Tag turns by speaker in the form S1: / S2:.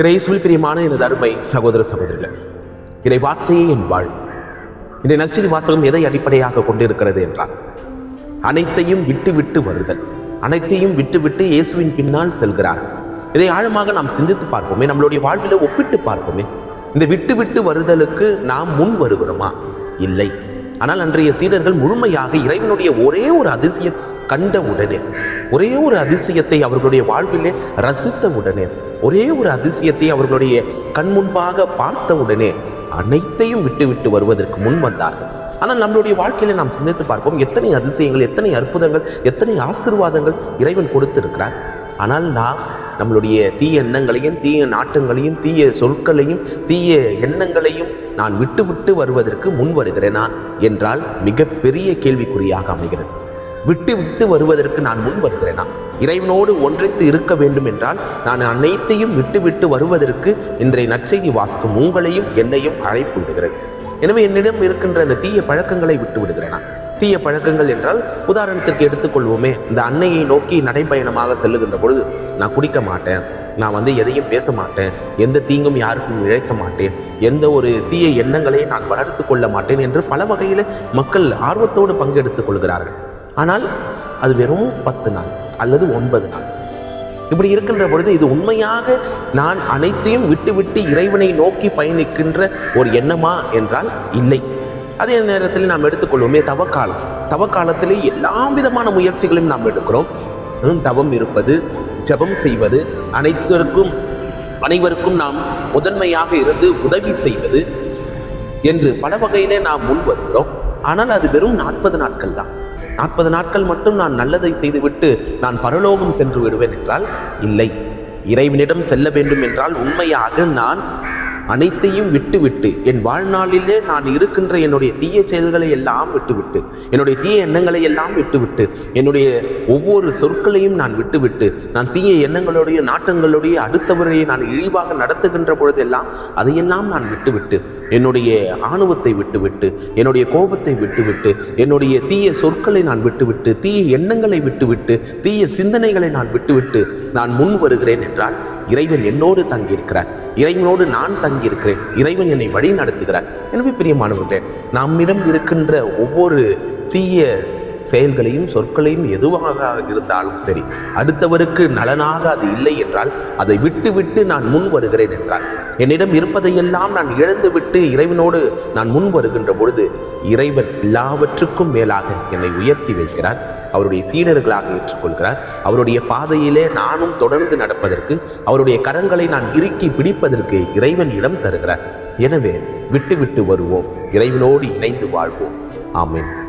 S1: இறைசுவில் பிரியமான எனது அருமை சகோதர சகோதரிகள் இறை வார்த்தையே என் வாழ். இன்றைய நச்சிதி வாசகம் எதை அடிப்படையாக கொண்டிருக்கிறது என்றால் அனைத்தையும் விட்டு விட்டு வருதல். அனைத்தையும் விட்டு விட்டு இயேசுவின் பின்னால் செல்கிறார். இதை ஆழமாக நாம் சிந்தித்து பார்ப்போமே நம்மளுடைய வாழ்வில் ஒப்பிட்டு பார்ப்போமே. இந்த விட்டு விட்டு வருதலுக்கு நாம் முன் வருகிறோமா? இல்லை. ஆனால் அன்றைய சீடர்கள் முழுமையாக இறைவனுடைய ஒரே ஒரு அதிசய கண்ட உடனே ஒரே ஒரு அதிசயத்தை அவர்களுடைய வாழ்விலே ரசித்த உடனே ஒரே ஒரு அதிசயத்தை அவர்களுடைய கண் முன்பாக பார்த்த உடனே அனைத்தையும் விட்டு விட்டு வருவதற்கு முன் வந்தார்கள். ஆனால் நம்மளுடைய வாழ்க்கையில நாம் சிந்தித்து பார்ப்போம் எத்தனை அதிசயங்கள் எத்தனை அற்புதங்கள் எத்தனை ஆசீர்வாதங்கள் இறைவன் கொடுத்திருக்கிறார். ஆனால் நாம் நம்மளுடைய தீய எண்ணங்களையும் தீய நாட்டங்களையும் தீய சொற்களையும் தீய எண்ணங்களையும் நான் விட்டு விட்டு வருவதற்கு முன் வருகிறேனா? என்றால் மிகப்பெரிய கேள்விக்குறியாக அமைகிறது. விட்டு விட்டு வருவதற்கு நான் முன் வருகிறேனா? இறைவனோடு ஒன்றித்து இருக்க வேண்டும் என்றால் நான் அனைத்தையும் விட்டு விட்டு வருவதற்கு இன்றைய நற்செய்தி வாசிக்கும் உங்களையும் என்னையும் அழைப்பு விடுகிறது எனவே என்னிடம் இருக்கின்ற அந்த தீய பழக்கங்களை விட்டு விடுகிறேனா தீய பழக்கங்கள் என்றால் உதாரணத்திற்கு எடுத்துக்கொள்வோமே இந்த அன்னையை நோக்கி நடைப்பயணமாக செல்லுகின்ற பொழுது நான் குடிக்க மாட்டேன் நான் வந்து எதையும் பேச மாட்டேன் எந்த தீங்கும் யாருக்கும் இழைக்க மாட்டேன் எந்த ஒரு தீய எண்ணங்களையும் நான் வளர்த்து கொள்ள மாட்டேன் என்று பல வகையில் மக்கள் ஆர்வத்தோடு பங்கெடுத்துக் கொள்கிறார்கள். ஆனால் அது வெறும் பத்து நாள் அல்லது ஒன்பது நாள். இப்படி இருக்கின்ற பொழுது இது உண்மையாக நான் அனைத்தையும் விட்டுவிட்டு இறைவனை நோக்கி பயணிக்கின்ற ஒரு எண்ணமா என்றால் இல்லை. அதே நேரத்தில் நாம் எடுத்துக்கொள்வோமே தவக்காலம். தவக்காலத்திலே எல்லா விதமான முயற்சிகளையும் நாம் எடுக்கிறோம். தவம் இருப்பது ஜெபம் செய்வது அனைத்திற்கும் அனைவருக்கும் நாம் முதன்மையாக இருந்து உதவி செய்வது என்று பல வகையிலே நாம் முன் வருகிறோம். ஆனால் அது வெறும் நாற்பது நாட்கள் தான். நாற்பது நாட்கள் மட்டும் நான் நல்லதை செய்துவிட்டு நான் பரலோகம் சென்று விடுவேன் என்றால் இல்லை. இறைவனிடம் செல்ல வேண்டும் என்றால் உண்மையாக நான் அனைத்தையும் விட்டுவிட்டு என் வாழ்நாளிலே நான் இருக்கின்ற என்னுடைய தீய செயல்களை எல்லாம் விட்டுவிட்டு என்னுடைய தீய எண்ணங்களை எல்லாம் விட்டுவிட்டு என்னுடைய ஒவ்வொரு சொற்களையும் நான் விட்டுவிட்டு நான் தீய எண்ணங்களுடைய நாட்டங்களுடைய அடுத்தவரை நான் இழிவாக நடத்துகின்ற பொழுதெல்லாம் அதையெல்லாம் நான் விட்டுவிட்டு என்னுடைய ஆணவத்தை விட்டுவிட்டு என்னுடைய கோபத்தை விட்டுவிட்டு என்னுடைய தீய சொற்களை நான் விட்டுவிட்டு தீய எண்ணங்களை விட்டுவிட்டு தீய சிந்தனைகளை நான் விட்டுவிட்டு நான் முன் வருகிறேன் என்றால் இறைவன் என்னோடு தங்கியிருக்கிறார். இறைவனோடு நான் தங்கியிருக்கிறேன். இறைவன் என்னை வழி நடத்துகிறார் எனவே பிரியமானவர்களே நம்மிடம் இருக்கின்ற ஒவ்வொரு தீய செயல்களையும் சொற்களையும் எதுவாக இருந்தாலும் சரி அடுத்தவருக்கு நலனாக அது இல்லை என்றால் அதை விட்டுவிட்டு நான் முன் வருகிறேன் என்றால் என்னிடம் இருப்பதையெல்லாம் நான் இழந்து விட்டு இறைவனோடு நான் முன் வருகின்ற பொழுது இறைவன் எல்லாவற்றுக்கும் மேலாக என்னை உயர்த்தி வைக்கிறார். அவருடைய சீடர்களாக ஏற்றுக்கொள்கிறார். அவருடைய பாதையிலே நானும் தொடர்ந்து நடப்பதற்கு அவருடைய கரங்களை நான் இறுக்கி பிடிப்பதற்கு இறைவன் இடம் தருகிறார். எனவே விட்டு விட்டு வருவோம். இறைவனோடு இணைந்து வாழ்வோம். ஆமீன்.